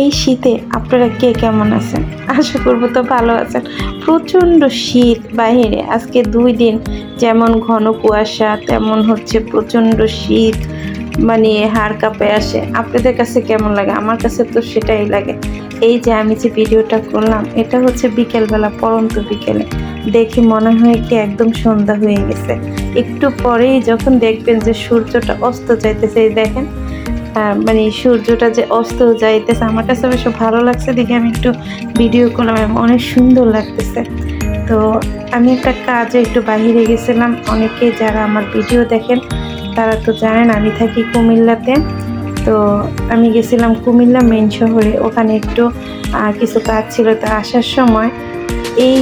এই শীতে আপনারা কে কেমন আছেন? আশা করব তো ভালো আছেন। প্রচণ্ড শীত বাইরে। আজকে দুই দিন যেমন ঘন কুয়াশা, তেমন হচ্ছে প্রচণ্ড শীত মানে হাড় কাঁপে আসে। আপনাদের কাছে কেমন লাগে? আমার কাছে তো সেটাই লাগে। এই যে আমি যে ভিডিওটা করলাম, এটা হচ্ছে বিকেলবেলা, পরন্ত বিকেলে। দেখে মনে হয় কি একদম সন্ধ্যা হয়ে গেছে। একটু পরেই যখন দেখবেন যে সূর্যটা অস্ত যাইতেছে দেখেন মানে সূর্যটা যে অস্ত যাইতেছে, আমার কাছে অবশ্য ভালো লাগছে, দেখে আমি একটু ভিডিও করলাম এবং অনেক সুন্দর লাগতেছে। তো আমি একটা কাজে একটু বাইরে গেছিলাম, অনেকে যারা আমার ভিডিও দেখেন, তারা তো জানেন আমি থাকি কুমিল্লাতে। তো আমি গেছিলাম কুমিল্লা মেন শহরে, ওখানে একটু কিছু কাজ ছিল, তো আসার সময় এই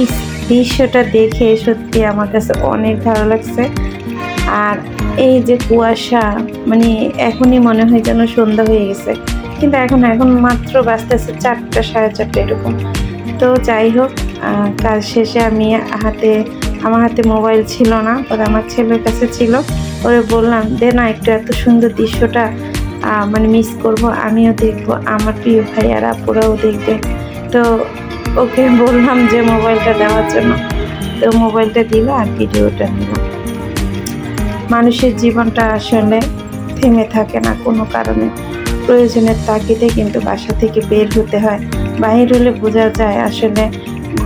দৃশ্যটা দেখে সত্যি আমার কাছে অনেক ভালো লাগছে। আর এই যে কুয়াশা মানে এখনই মনে হয় যেন সন্ধ্যা হয়ে গেছে। কিন্তু এখন এখন মাত্র বাজতেছে চারটা, সাড়ে চারটা এরকম। তো যাই হোক কাজ শেষে আমি হাতে, আমার হাতে মোবাইল ছিল না পরে আমার ছেলের কাছে ছিল। ওরে বললাম, দে না একটু এত সুন্দর দৃশ্যটা মানে মিস করব। আমিও দেখব, আমার প্রিয় ভাইয়ারা আপুরাও দেখবে। তো ওকে বললাম যে, মোবাইলটা দেওয়ার জন্য। তো মোবাইলটা দিল আর ভিডিওটা নিল। মানুষের জীবনটা আসলে থেমে থাকে না, কোনো কারণে। প্রয়োজনের তাগিদে কিন্তু বাসা থেকে বের হতে হয়। বাহির হলে বোঝা যায় আসলে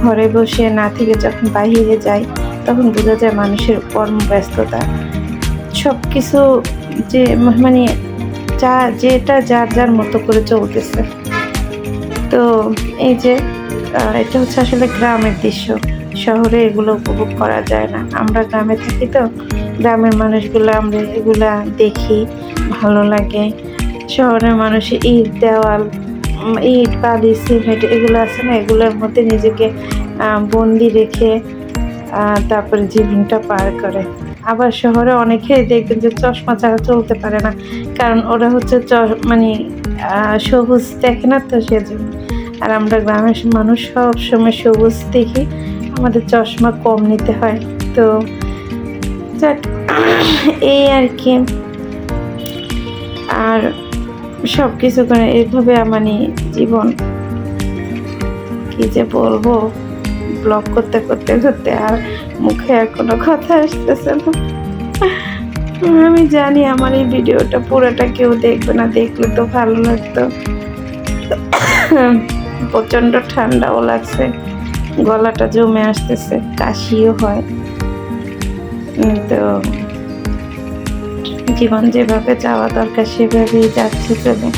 ঘরে বসে না থেকে যখন বাহিরে যাই, তখন বোঝা যায় মানুষের কর্মব্যস্ততা। সব কিছু যে মানে যা, যেটা যার যার মতো করে চলতেছে। তো এই যে এটা হচ্ছে আসলে গ্রামের দৃশ্য। শহরে এগুলো উপভোগ করা যায় না। আমরা গ্রামে থাকি তো, গ্রামের মানুষগুলো আমরা এগুলা দেখি, ভালো লাগে। শহরের মানুষ ইট, দেওয়াল ইট, বালি, সিমেন্ট এগুলো আছে না, এগুলোর মধ্যে নিজেকে বন্দি রেখে তারপরে জীবনটা পার করে। আবার শহরে অনেকে দেখবেন যে চশমা ছাড়া চলতে পারে না, কারণ ওরা হচ্ছে মানে সবুজ দেখে না তো সেজন্য। আর আমরা গ্রামের মানুষ সব সময় সবুজ দেখি আমাদের চশমা কম নিতে হয়। তো যাক, এই আর কি। আর সব কিছু করে এইভাবে মানে জীবন। কি যে বলব, ব্লগ করতে করতে করতে আর মুখে আর কোনো কথা আসতেছে না। আমি জানি আমার এই ভিডিওটা পুরোটা কেউ দেখবে না, দেখলে তো ভালো লাগতো। প্রচণ্ড ঠান্ডাও লাগছে। গলাটা জমে আসতেছে কাশিও হয়। তো জীবন যেভাবে যাওয়া দরকার সেভাবেই যাচ্ছে চলে